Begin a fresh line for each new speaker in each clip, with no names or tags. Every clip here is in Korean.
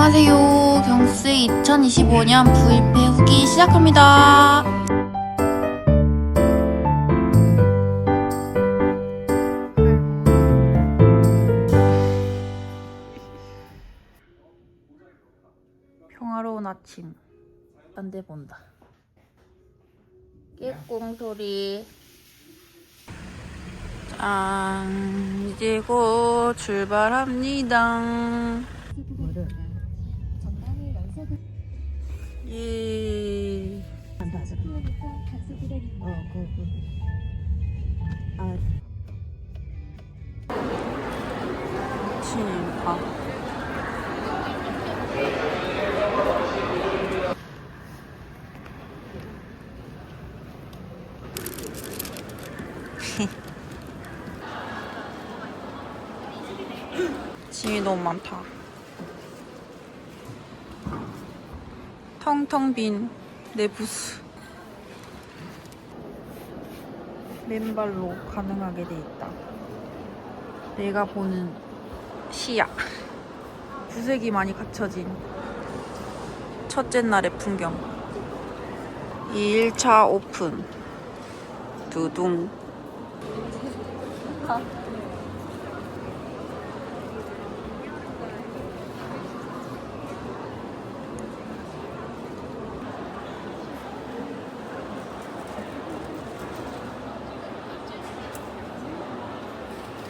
안녕하세요. 경스 2025년 부입회 후기 시작합니다. 평화로운 아침. 딴 데 본다. 깨꽁 소리. 짠. 이제 곧 출발합니다. 짐이 너무 많다. 텅텅 빈 내 부스. 맨발로 가능하게 돼 있다. 내가 보는 시야. 구색이 많이 갖춰진 첫째 날의 풍경. 2일차 오픈. 두둥.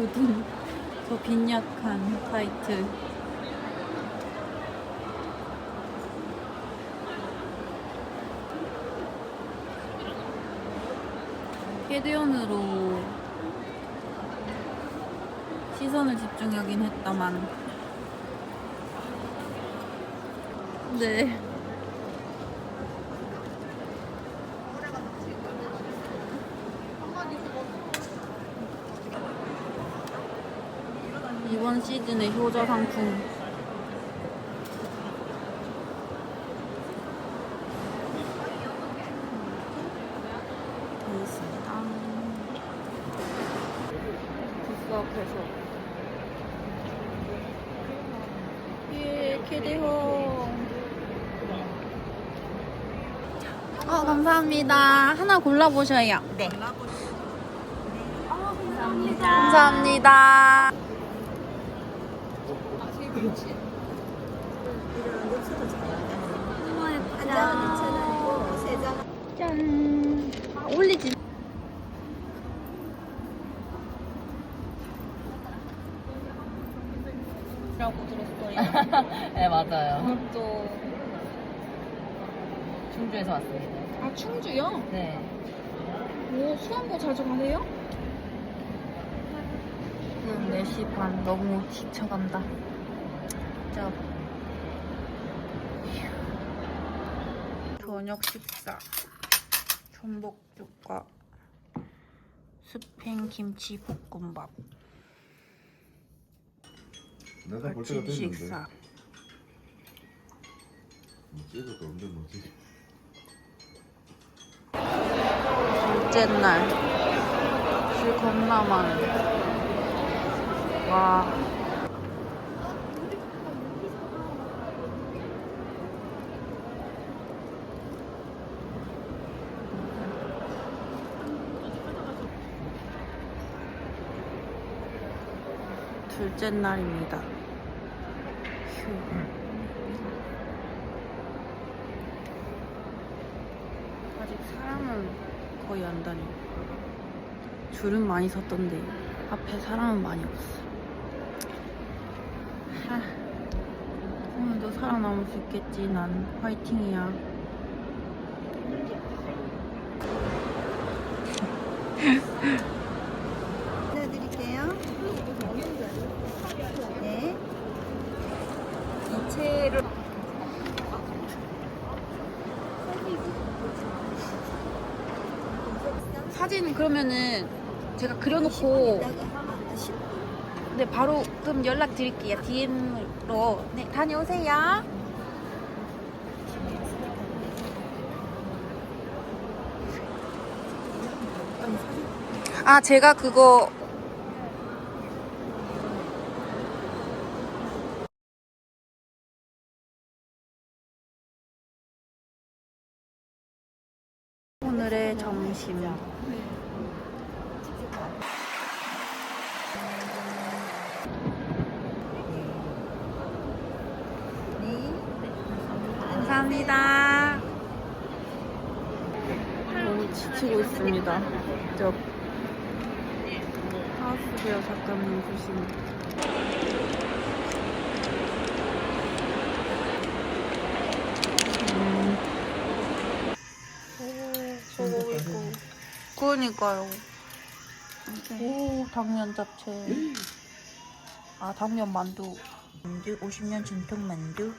두둥. 저 빈약한 타이틀. 헤드연으로 시선을 집중하긴 했다만 네 이번 시즌의 효자 상품 되어 있습니다. 부스 앞에서 예, 캐디홍 어, 감사합니다. 하나 골라보셔요. 네. 감사합니다. 감사합니다. 짠. 아, 올리지. 라고 들었어요.
네 맞아요.
또.
충주에서 왔습니다.
아, 충주요?
네.
오, 수원고 자주 가세요? 지금 4시 반 너무 지쳐간다. 진짜. 저녁 식사. 전복죽과 스팸 김치 볶음밥.
내가 볼 때가
아침
됐는데
식사.
언제 뭐지?
둘째 날. 줄 겁나 많네. 와. 둘째 날입니다. 휴. 아직 사람은 거의 안 다녀. 줄은 많이 섰던데 앞에 사람은 많이 없어. 하. 오늘도 살아남을 수 있겠지. 난 화이팅이야.
드릴게요. 네.
이체를 사진 그러면은 제가 그려놓고 네 바로 그럼 연락 드릴게요. DM으로. 네 다녀오세요. 아 제가 그거 감사합니다. 너무 지치고 있습니다. 저 하우스베어 작가님 보시면. 음. 오, 저거 이거. 그러니까요. 오, 당면 잡채. 아, 당면 만두.
만두 50년 전통 만두.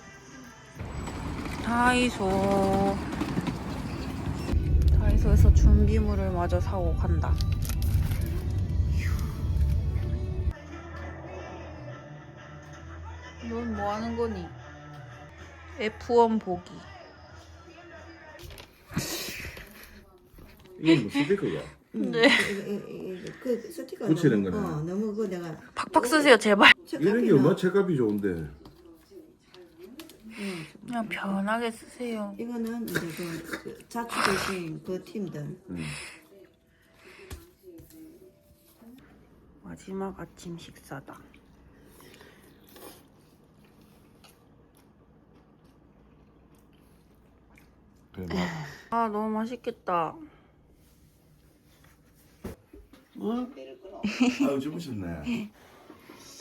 다이소 다이소에서 준비물을 마저 사고 간다 넌 뭐 하는 거니? F1 보기
이건 뭐 스피커가?
네그 스티커
붙이는
너무,
거네.
어, 너무 그 내가
팍팍 쓰세요 제발
이런 게 얼마나 책값이 좋은데.
그냥 편하게 쓰세요
이거는 이제 그, 그 자취되신 그 팀들.
음.
마지막 아침 식사다
그래, 막.
아 너무 맛있겠다
어? 아유 주무셨네.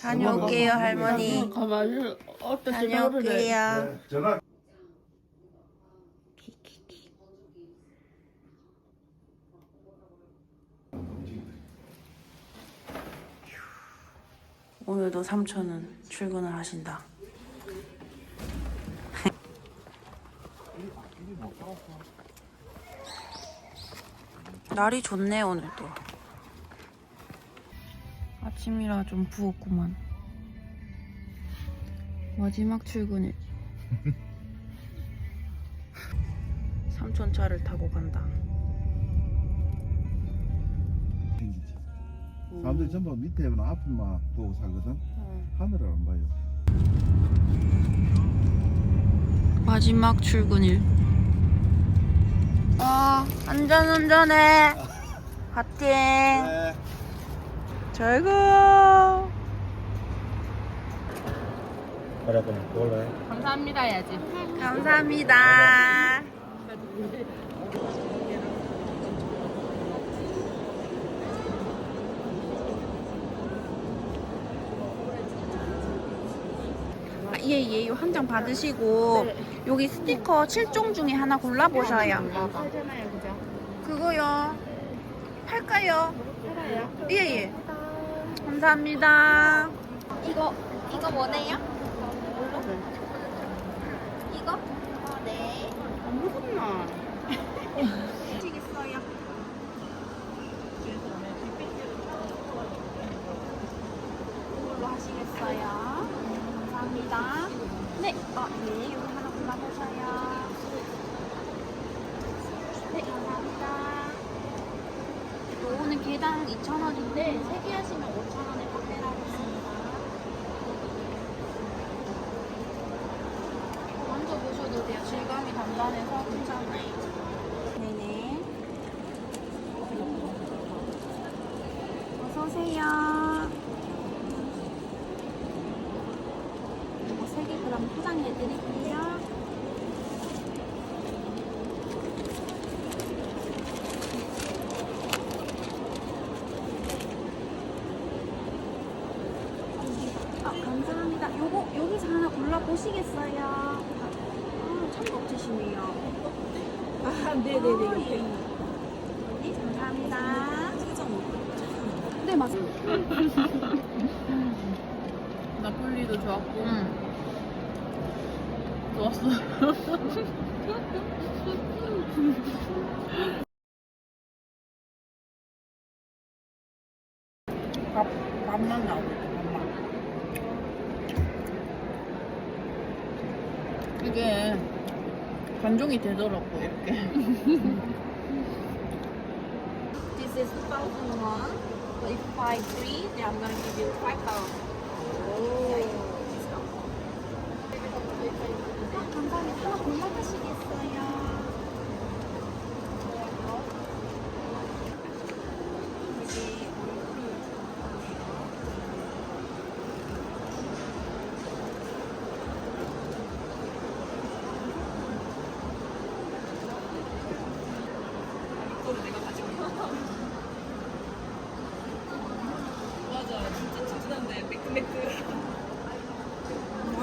다녀올게요 할머니
가만히 어떤
다녀올게요
네, 전화.
오늘도 삼촌은 출근을 하신다. 날이 좋네 오늘도. 아침이라 좀 부었구만. 마지막 출근일. 삼촌 차를 타고 간다.
생기지. 사람들이 전부 밑에는 앞만 보고 살거든. 하늘을 안 봐요.
마지막 출근일. 아, 안전 운전해. 화팅. 잘 가.
바라보는 몰라요.
감사합니다 해야지.
감사합니다. 아, 예, 예, 요 한 장 받으시고 여기 스티커 7종 중에 하나 골라보셔요.
그죠?
그거요. 팔까요? 예, 예. 감사합니다.
이거 이거 뭐네요? 이거? 어, 네.
안 무섭나?
하시겠어요? 이걸로 하시겠어요? 감사합니다. 네, 어, 네, 여기 하나 골라보셔요. 네, 감사합니다. 요거는 개당 2,000원인데 3개 하시면 5,000원에 판매하고 있습니다. 만져보셔도 질감이 단단해서 괜찮아요. 네네. 어서 오세요. 이거 3개 그럼 포장해 드릴게요. 아, 감사합니다. 요거, 여기서 하나 골라 보시겠어요? 아, 청국지시네요. 아, 네네네. 예. 네, 감사합니다. 네, 맞습니다.
나폴리도 좋았고. 좋았어.
밥, 밥만 나오고 밥만.
이게 간종이 되더라고 이렇게.
This is 2001. But if you buy three, then I'm gonna give you 5,000. 아, 감사합니다. 하나 골라주시겠어요?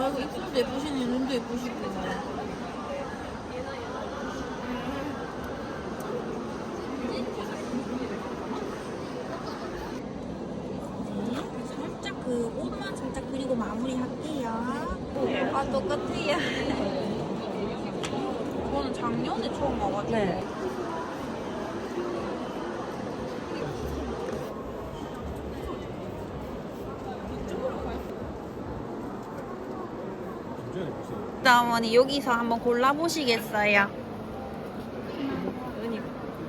아이고 이쁜데 예쁘시고 살짝 그 옷만 살짝 그리고 마무리할게요. 아 똑같아요. 이거는 작년에 처음 와가지고.
네.
어머니 여기서 한번 골라보시겠어요?
은이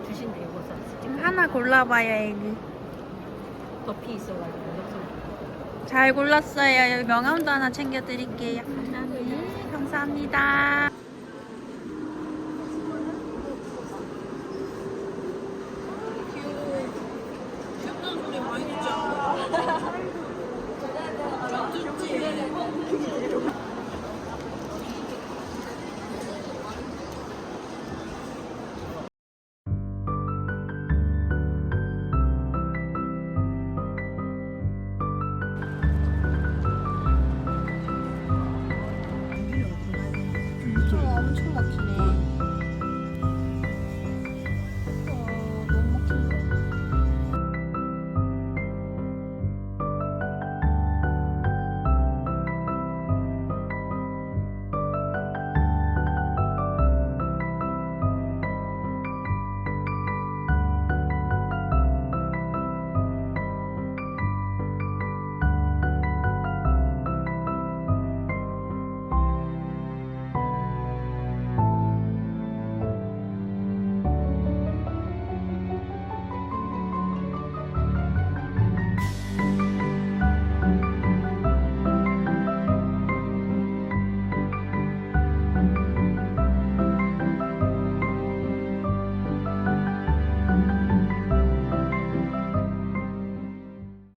주신대 이거 사.
지금 하나 골라봐요 여기
덮이 있어가지고.
잘 골랐어요. 명함도 하나 챙겨드릴게요. 네, 감사합니다.